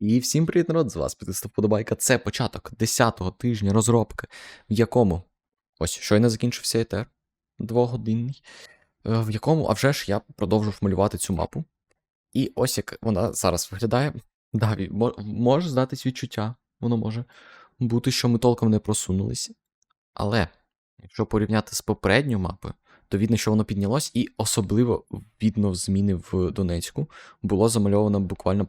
І всім привіт, народ! З вас підписав вподобайка. Це початок 10-го тижня розробки, в якому ось щойно закінчився етер двогодинний, е, в якому, а вже ж я продовжив малювати цю мапу. І ось як вона зараз виглядає. Да, може здатись відчуття, воно може бути, що ми толком не просунулися. Але якщо порівняти з попередньою мапою, то видно, що воно піднялось, і особливо видно зміни в Донецьку. Було замальовано буквально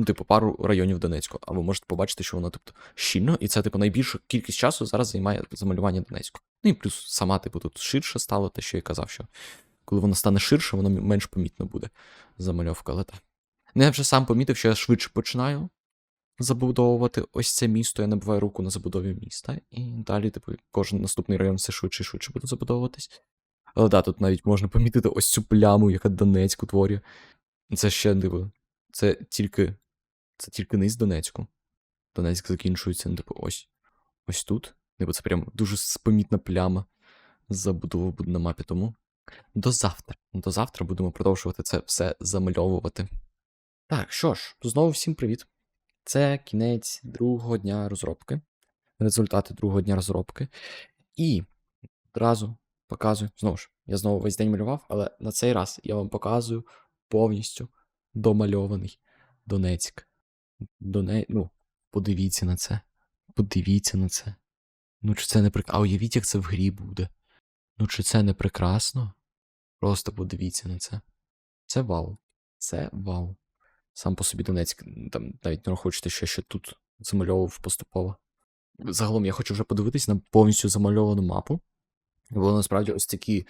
ну, типу, пару районів Донецьку. А ви можете побачити, що воно, тобто, щільно, і це, типу, найбільша кількість часу зараз займає замалювання Донецьку. Ну і плюс сама, типу, тут ширше стало, те, що я казав, що коли воно стане ширше, воно менш помітно буде замальовка, але так. Ну, я вже сам помітив, що я швидше починаю забудовувати ось це місто, я набиваю руку на забудові міста, і далі, типу, кожен наступний район все швидше і швидше буде забудовуватись. Але да, тут навіть можна помітити ось цю пляму, яка Донецьк утворює. Це ще диво. Це тільки. Це тільки низ Донецьку. Донецьк закінчується, ну, типу, ось. Ось тут. Типу, це прям дуже с- помітна пляма забудови буде на мапі. Тому до завтра. До завтра будемо продовжувати це все замальовувати. Так, що ж, знову всім привіт. Це кінець другого дня розробки. Результати другого дня розробки. І одразу показую. Знову ж, я знову весь день малював, але на цей раз я вам показую повністю домальований Донецьк. Доне... Ну, подивіться на це. Подивіться на це. Ну, чи це не прекрасно? А уявіть, як це в грі буде. Ну, чи це не прекрасно? Просто подивіться на це. Це вау. Це вау. Сам по собі Донецьк, там навіть не хочете, що ще тут замальовував поступово. Загалом я хочу вже подивитись на повністю замальовану мапу. Бо насправді ось такі,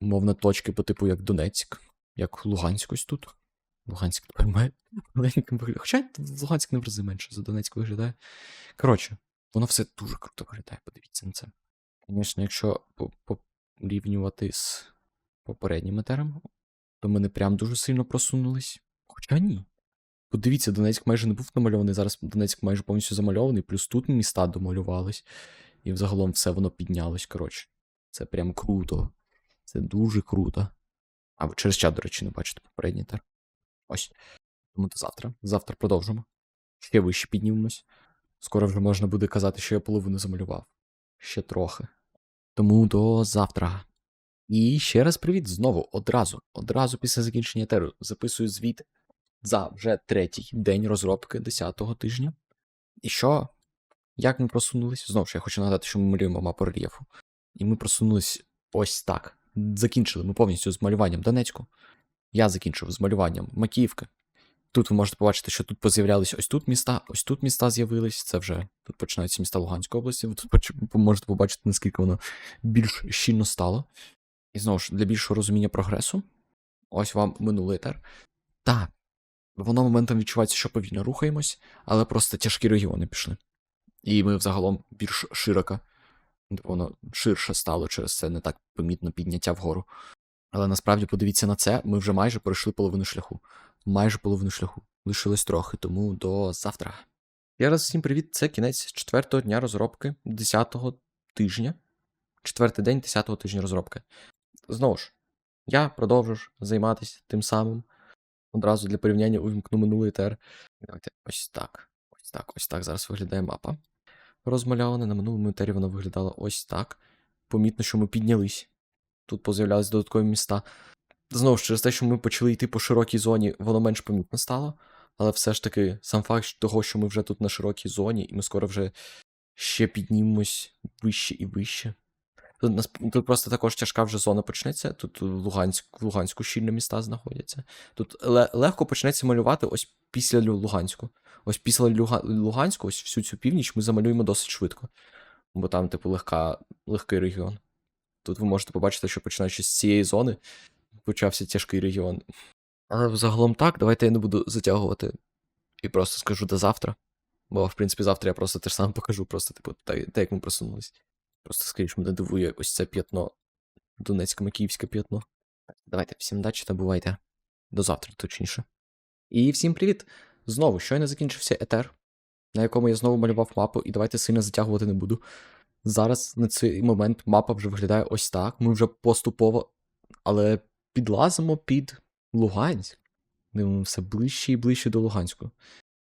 мовно, точки по типу як Донецьк, як Луганськ ось тут. Луганськ тепер виглядає. Хоча Луганськ не в рази менше за Донецьк виглядає. Коротше, воно все дуже круто виглядає, подивіться на це. Звісно, якщо порівнювати з попереднім етером, то ми не прям дуже сильно просунулись. Хоча ні. Подивіться, Донецьк майже не був намальований, зараз Донецьк майже повністю замальований, плюс тут міста домалювались. І взагалом все воно піднялось, коротше. Це прям круто. Це дуже круто. А ви через чат, до речі, не бачите попередній етер. Ось. Тому до завтра. Завтра продовжимо. Ще вище піднімемось. Скоро вже можна буде казати, що я половину замалював. Ще трохи. Тому до завтра. І ще раз привіт знову, одразу, одразу після закінчення етеру записую звіт за вже третій день розробки 10-го тижня. І що? Як ми просунулись? Знову ж я хочу нагадати, що ми малюємо мапу рельєфу. І ми просунулись ось так. Закінчили ми повністю з малюванням Донецьку. Я закінчив з малюванням Макіївки. Тут ви можете побачити, що тут поз'являлись ось тут міста, ось тут міста з'явились. Це вже тут починаються міста Луганської області. Ви тут можете побачити, наскільки воно більш щільно стало. І знову ж, для більшого розуміння прогресу, ось вам минулий етер. Так, воно моментом відчувається, що повільно рухаємось, але просто тяжкі регіони пішли. І ми взагалом більш широко, воно ширше стало через це не так помітно підняття вгору. Але насправді подивіться на це, ми вже майже пройшли половину шляху. Майже половину шляху. Лишилось трохи, тому до завтра. Я раз всім привіт. Це кінець четвертого дня розробки 10-го тижня. Четвертий день 10-го тижня розробки. Знову ж, я продовжу займатися тим самим. Одразу для порівняння увімкну минулий тер. Давайте ось так. Ось так, ось так зараз виглядає мапа. Розмальована. На минулому етері вона виглядала ось так. Помітно, що ми піднялись. Тут поз'являлись додаткові міста. Знову ж через те, що ми почали йти по широкій зоні, воно менш помітно стало. Але все ж таки, сам факт того, що ми вже тут на широкій зоні, і ми скоро вже ще піднімемось вище і вище. Тут, тут просто також тяжка вже зона почнеться. Тут Луганськ, Луганську щільно міста знаходяться. Тут ле- легко почнеться малювати ось після Луганську. Ось після Луганську, ось всю цю північ ми замалюємо досить швидко. Бо там, типу, легка, легкий регіон. Тут ви можете побачити, що починаючи з цієї зони почався тяжкий регіон. Але загалом так, давайте я не буду затягувати і просто скажу до завтра. Бо, в принципі, завтра я просто те ж саме покажу, просто, типу, так як ми просунулись. Просто скоріше мене дивує ось це п'ятно. Донецько-Макіївське п'ятно. Давайте, всім удачі та бувайте. До завтра, точніше. І всім привіт! Знову щойно закінчився етер, на якому я знову малював мапу, і давайте сильно затягувати не буду. Зараз на цей момент мапа вже виглядає ось так. Ми вже поступово, але підлазимо під Луганськ. Дивимо все ближче і ближче до Луганську.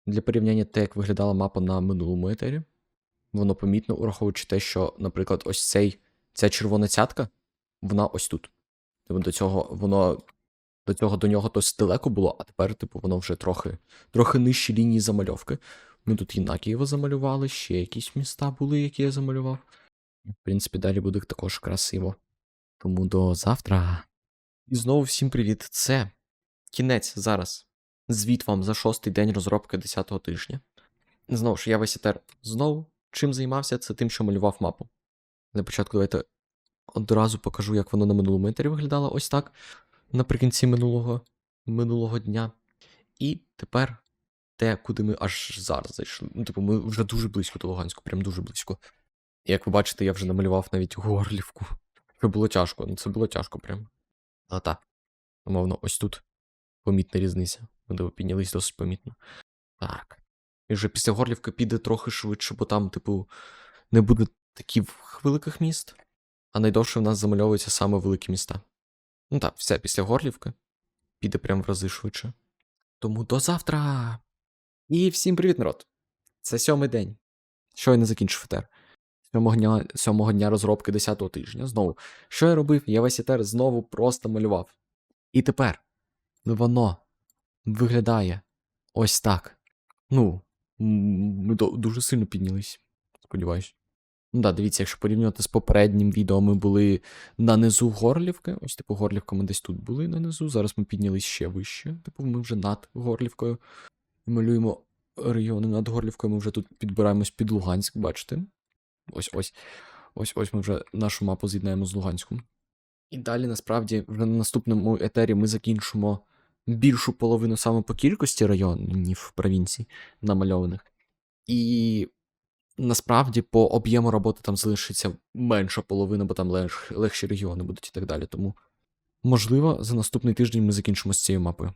Для порівняння те, як виглядала мапа на минулому етері, воно помітно, ураховуючи те, що, наприклад, ось цей, ця червона цятка, вона ось тут. Типу, До цього воно до цього до нього досить далеко було, а тепер, типу, воно вже трохи, трохи нижчі лінії замальовки. Ми тут Єнакієво замалювали, ще якісь міста були, які я замалював. В принципі, далі буде також красиво. Тому до завтра. І знову всім привіт. Це кінець зараз. Звіт вам за шостий день розробки 10-го тижня. Знову ж, я весь етер знову чим займався, це тим, що малював мапу. На початку давайте одразу покажу, як воно на минулому етері виглядало ось так. Наприкінці минулого, минулого дня. І тепер те, куди ми аж зараз зайшли. Ну, типу, ми вже дуже близько до Луганську, прям дуже близько. І як ви бачите, я вже намалював навіть Горлівку. Це було тяжко, ну це було тяжко прям. А так. Умовно, ось тут помітна різниця. Ми піднялись досить помітно. Так. І вже після Горлівки піде трохи швидше, бо там, типу, не буде таких великих міст, а найдовше в нас замальовуються саме великі міста. Ну так, все, після Горлівки піде прям в рази швидше. Тому до завтра. І всім привіт, народ! Це сьомий день. Щойно закінчив етер. Сьомого дня, сьомого дня розробки 10-го тижня. Знову. Що я робив? Я весь етер знову просто малював. І тепер воно виглядає ось так. Ну, ми дуже сильно піднялись. Сподіваюсь. Ну да, дивіться, якщо порівнювати з попереднім відео, ми були на низу Горлівки. Ось, типу, Горлівка ми десь тут були на низу. Зараз ми піднялись ще вище. Типу, ми вже над Горлівкою. Малюємо регіони над Горлівкою. Ми вже тут підбираємось під Луганськ, бачите? Ось ось. Ось ось ми вже нашу мапу з'єднаємо з Луганськом. І далі, насправді, вже на наступному етері ми закінчимо більшу половину саме по кількості районів провінцій намальованих. І насправді по об'єму роботи там залишиться менша половина, бо там лег, легші регіони будуть і так далі. Тому, можливо, за наступний тиждень ми закінчимо з цією мапою.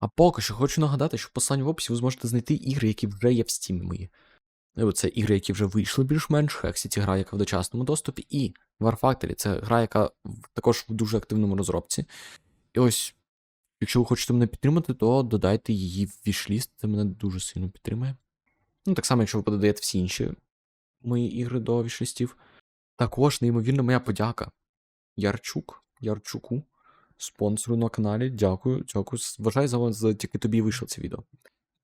А поки що хочу нагадати, що в посланні в описі ви зможете знайти ігри, які вже є в Steam мої. Ну, Це ігри, які вже вийшли більш-менш, Hexity гра, яка в дочасному доступі, і War Factory це гра, яка також в дуже активному розробці. І ось, якщо ви хочете мене підтримати, то додайте її в вішліст, це мене дуже сильно підтримує. Ну, так само, якщо ви подаєте всі інші мої ігри до вішлістів. Також, неймовірно, моя подяка. Ярчук, Ярчуку, спонсору на каналі. Дякую, дякую. Вважаю за вас, тільки тобі вийшло це відео.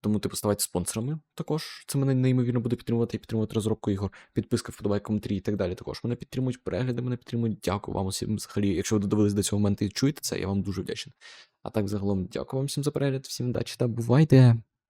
Тому типу ставайте спонсорами також. Це мене неймовірно буде підтримувати і підтримувати розробку ігор. Підписка, вподобай, коментарі і так далі. Також мене підтримують перегляди, мене підтримують. Дякую вам усім взагалі. Якщо ви додивились до цього моменту і чуєте це, я вам дуже вдячний. А так, загалом, дякую вам всім за перегляд, всім удачі та бувайте!